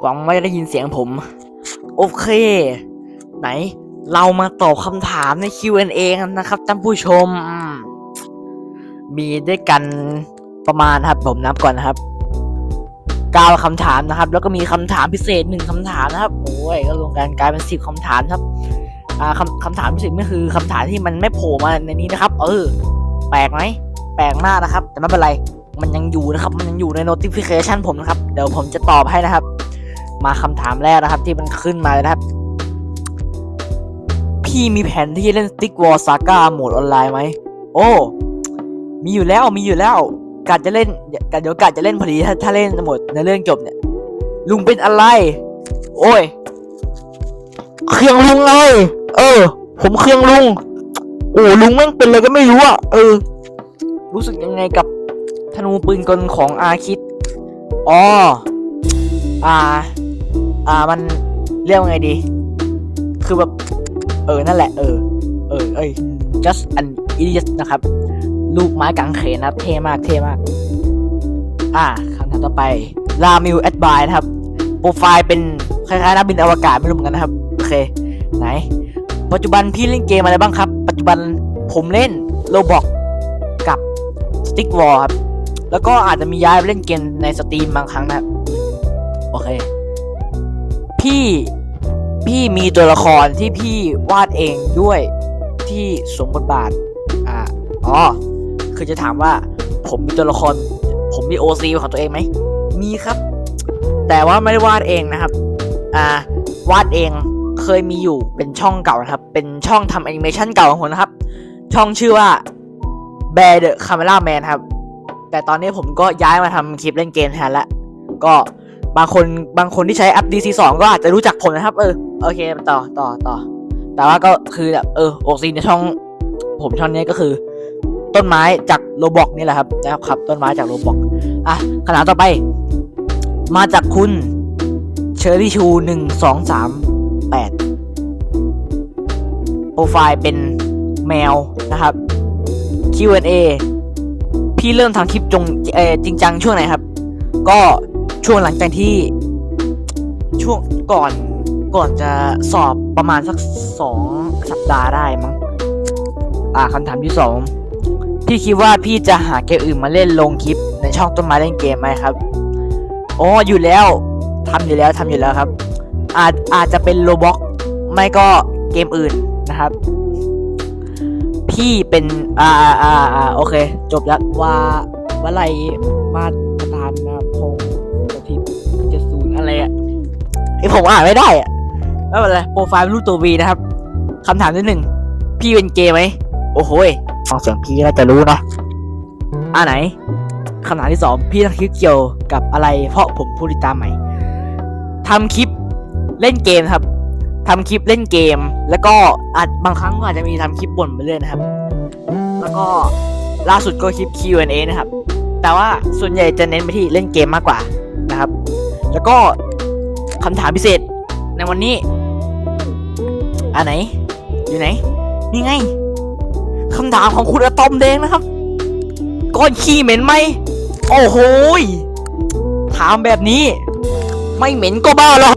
หวังไม่ได้ยินเสียงผม โอเค ไหน เรามาตอบคำถามใน Q&A กันนะครับท่านผู้ชม มีด้วยกันประมาณครับ ผมนับก่อนนะครับเก้าคำถามนะครับ แล้วก็มีคำถามพิเศษหนึ่งคำถามนะครับ โอ้ยก็รวมกันกลายเป็นสิบคำถามครับอ่าคำคำถามพิเศษก็คือคำถามที่มันไม่โผล่มาในนี้นะครับ เออ แปลกไหมแปลกมากนะครับ แต่ไม่เป็นไร มันยังอยู่นะครับ มันยังอยู่ใน notification ผมนะครับ เดี๋ยวผมจะตอบให้นะครับ มาคำถามแรกนะครับ ที่มันขึ้นมาเลยนะครับ พี่มีแผนที่จะเล่น Stick War Saga โหมดออนไลน์ไหม โอ้ มีอยู่แล้ว มีอยู่แล้วกะจะเล่นกะเดี๋ยวกะจะเล่นพอดีถ้าถ้าเล่นหมดในเรื่องจบเนี่ย ลุงเป็นอะไร โอ้ย เครื่องลุงไงเออ ผมเครื่องลุง โอ้ลุงแม่งเป็นอะไรก็ไม่รู้อะ เออ รู้สึกยังไงกับ ธนูปืนกลของอาคิดอ๋ออ่า อ่ามันเรียกว่าไงดี คือแบบ เออ นั่นแหละ เออ เออ เอ้ย just an idiot นะครับ ลูกไม้กางเขนนะครับเท่มาก เท่มาก อ่าคำถามต่อไป ลามิวแอดบายนะครับ โปรไฟล์เป็นคล้ายๆนักบินอวกาศไม่รู้เหมือนกันนะครับ โอเค ไหน ปัจจุบันพี่เล่นเกมอะไรบ้างครับ ปัจจุบันผมเล่นโลบอกกับ Stick War ครับ แล้วก็อาจจะมีย้ายไปเล่นเกมในสตรีมบางครั้งนะโอเค พี่พี่มีตัวละครที่พี่วาดเองด้วยที่สมบทบาทอ่าอ๋อคือจะถามว่า ผมมีตัวละคร ผมมีโอซีของตัวเองไหมมีครับ แต่ว่าไม่ได้วาดเองนะครับ อ่าวาดเองเคยมีอยู่เป็นช่องเก่านะครับ เป็นช่องทำแอนิเมชันเก่าของผมนะครับ ช่องชื่อว่า Bear the Camera Man ครับ แต่ตอนนี้ผมก็ย้ายมาทำคลิปเล่นเกมแทนละก็บางคนบางคนที่ใช้แอป DC2 ก็อาจจะรู้จักผมนะครับ เออโอเคต่อต่อต่อ แต่ว่าก็คือแบบเออโอซีในช่อง ผมช่องนี้ก็คือ ต้นไม้จากโรบอกนี่แหละครับนะครับครับ ต้นไม้จากโรบอกอะขนาดต่อไป มาจากคุณเชอรี่ชูหนึ่งสองสามแปดโปรไฟล์เป็นแมวนะครับ Q&A พี่เริ่มทำคลิปจงเออจริงจังช่วงไหนครับ ก็ช่วงหลังจากที่ ช่วงก่อนก่อนจะสอบประมาณสักสองสัปดาห์ได้มั้งอ่าคำถามที่สองพี่คิดว่าพี่จะหาเกมอื่นมาเล่นลงคลิปในช่องต้นไม้เล่นเกมไหมครับอ๋ออยู่แล้วทำอยู่แล้วทำอยู่แล้วครับ อาจอาจจะเป็นโลบ็อกไม่ก็เกมอื่นนะครับ พี่เป็นอ่าอ่าอ่าอ่าโอเค จบแล้วว่าว่าอะไรมาตรฐานนะครับพงกระทิบเจ็ดศูนย์อะไรอะไอผมอ่านไม่ได้อะไม่เป็นไรโปรไฟล์รูปตัววีนะครับคำถามที่หนึ่งพี่เป็นเกย์ไหมโอ้โหยฟังเสียงพี่น่าจะรู้นะอ่าไหนคำถามที่สองพี่ทำคลิปเกี่ยวกับอะไร เพราะผมผู้ติดตามใหม่ทำคลิปเล่นเกมครับ ทำคลิปเล่นเกม แล้วก็อาจบางครั้งก็อาจจะมีทำคลิปบ่นไปเรื่อยนะครับ แล้วก็ล่าสุดก็คลิป Q&A นะครับ แต่ว่าส่วนใหญ่จะเน้นไปที่เล่นเกมมากกว่านะครับ แล้วก็คำถามพิเศษในวันนี้อ่าไหน อยู่ไหน นี่ไงคำถามของคุณอะตอมแดงนะครับ ก้อนขี้เหม็นไหม โอ้โหถามแบบนี้ ไม่เหม็นก็บ้าแล้ว